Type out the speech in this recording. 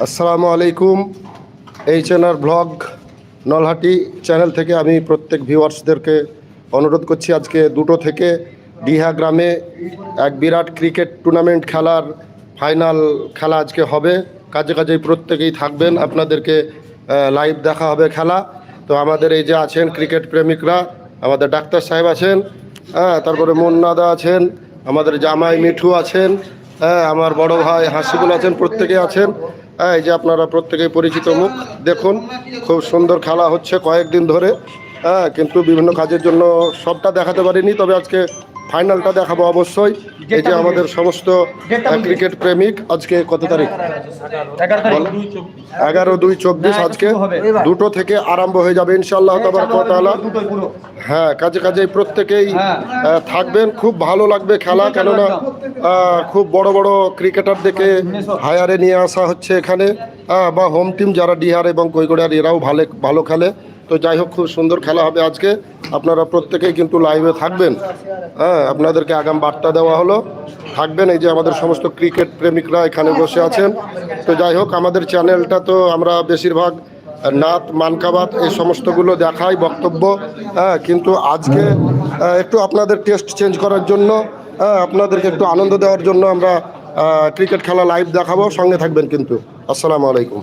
আসসালামু আলাইকুম। H R blog Nalhati channel থেকে আমি প্রত্যেক ভিউয়ার্সদেরকে অনুরোধ করছি আজকে দুটো থেকে ডিহা গ্রামে এক বিরাট ক্রিকেট টুর্নামেন্ট খেলার ফাইনাল খেলা আজকে হবে। কাজে কাজেই প্রত্যেকেই থাকবেন, আপনাদেরকে লাইভ দেখা হবে খেলা। তো আমাদের এই যে আছেন ক্রিকেট প্রেমিকরা, আমাদের ডাক্তার সাহেব আছেন হ্যাঁ তারপরে মুন্নাদা আছেন, আমাদের জামাই মিঠু আছেন হ্যাঁ আমার বড় ভাই হাসিবুল আছেন, প্রত্যেকে আছেন। হ্যাঁ এই যে আপনারা প্রত্যেকেই পরিচিত মুখ, দেখুন, খুব সুন্দর খেলা হচ্ছে কয়েকদিন ধরে। হ্যাঁ কিন্তু বিভিন্ন কাজের জন্য সবটা দেখাতে পারিনি, তবে আজকে ফাইনালটা দেখাবো অবশ্যই। এই যে আমাদের সমস্ত ক্রিকেট প্রেমিক আজকে কত তারিখ? এগারো দুই চব্বিশ আজকে। দুটো থেকে আরম্ভ হয়ে যাবে ইনশাল্লাহ তাবার কটালা হ্যাঁ কাজে কাজে প্রত্যেকেই থাকবেন। খুব ভালো লাগবে খেলা কেননা খুব বড় বড় ক্রিকেটার দেখে হায়ারে নিয়ে আসা হচ্ছে এখানে। বা হোম টিম যারা ডিহার এবং কৈগড়িয়ার এরাও ভালো ভালো খেলে। তো যাই হোক, খুব সুন্দর খেলা হবে আজকে। আপনারা প্রত্যেকেই কিন্তু লাইভে থাকবেন। হ্যাঁ আপনাদেরকে আগাম বার্তা দেওয়া হলো। থাকবেন এই যে আমাদের সমস্ত ক্রিকেট প্রেমিকরা এখানে বসে আছেন। তো যাই হোক, আমাদের চ্যানেলটা তো আমরা বেশিরভাগ নাত মানকাবাত এই সমস্তগুলো দেখাই, বক্তব্য। হ্যাঁ কিন্তু আজকে একটু আপনাদের টেস্ট চেঞ্জ করার জন্য হ্যাঁ আপনাদেরকে একটু আনন্দ দেওয়ার জন্য আমরা ক্রিকেট খেলা লাইভ দেখাবো। সঙ্গে থাকবেন কিন্তু। আসসালামু আলাইকুম।